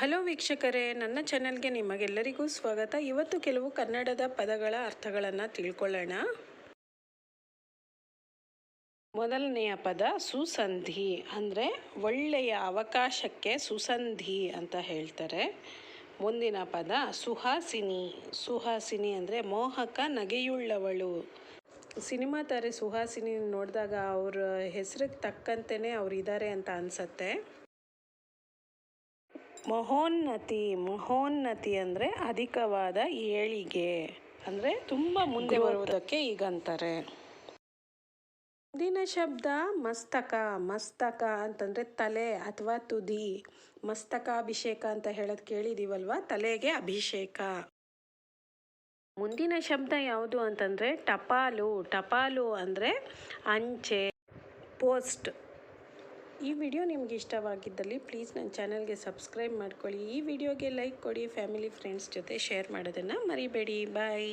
Hello ವೀಕ್ಷಕರೇ, ನನ್ನ ಚಾನೆಲ್ಗೆ ನಿಮಗೆಲ್ಲರಿಗೂ ಸ್ವಾಗತ. ಇವತ್ತು ಕೆಲವು ಕನ್ನಡದ ಪದಗಳ ಅರ್ಥಗಳನ್ನು ತಿಳ್ಕೊಳ್ಳೋಣ. ಮೊದಲನೆಯ ಪದ ಸುಸಂಧಿ, ಅಂದರೆ ಒಳ್ಳೆಯ ಅವಕಾಶಕ್ಕೆ ಸುಸಂಧಿ ಅಂತ ಹೇಳ್ತಾರೆ. ಮುಂದಿನ ಪದ ಸುಹಾಸಿನಿ ಸುಹಾಸಿನಿ ಅಂದರೆ ಮೋಹಕ ನಗೆಯುಳ್ಳವಳು. ಸಿನಿಮಾ ತಾರೆ ಸುಹಾಸಿನಿ ನೋಡಿದಾಗ ಅವ್ರ ಹೆಸರಿಗೆ ತಕ್ಕಂತೆಯೇ ಅವ್ರು ಇದ್ದಾರೆ ಅಂತ ಅನಿಸತ್ತೆ. ಮಹೋನ್ನತಿ ಮಹೋನ್ನತಿ ಅಂದರೆ ಅಧಿಕವಾದ ಏಳಿಗೆ. ಅಂದರೆ ತುಂಬ ಮುಂದೆ ಬರುವುದಕ್ಕೆ ಈಗ ಅಂತಾರೆ ಮುಂದಿನ ಶಬ್ದ ಮಸ್ತಕ ಮಸ್ತಕ ಅಂತಂದರೆ ತಲೆ ಅಥವಾ ತುದಿ. ಮಸ್ತಕಾಭಿಷೇಕ ಅಂತ ಹೇಳೋದು ಕೇಳಿದೀವಲ್ವ? ತಲೆಗೆ ಅಭಿಷೇಕ. ಮುಂದಿನ ಶಬ್ದ ಯಾವುದು ಅಂತಂದರೆ ಟಪಾಲು. ಟಪಾಲು ಅಂದರೆ ಅಂಚೆ ಪೋಸ್ಟ್. ಈ ವಿಡಿಯೋ ನಿಮ್ಗೆ ಇಷ್ಟವಾಗಿದ್ದಲ್ಲಿ ಪ್ಲೀಸ್ ನನ್ನ ಚಾನಲ್ಗೆ ಸಬ್ಸ್ಕ್ರೈಬ್ ಮಾಡ್ಕೊಳ್ಳಿ. ಈ ವಿಡಿಯೋಗೆ ಲೈಕ್ ಕೊಡಿ, ಫ್ಯಾಮಿಲಿ, ಫ್ರೆಂಡ್ಸ್ ಜೊತೆ ಶೇರ್ ಮಾಡೋದನ್ನು ಮರಿಬೇಡಿ. ಬಾಯ್.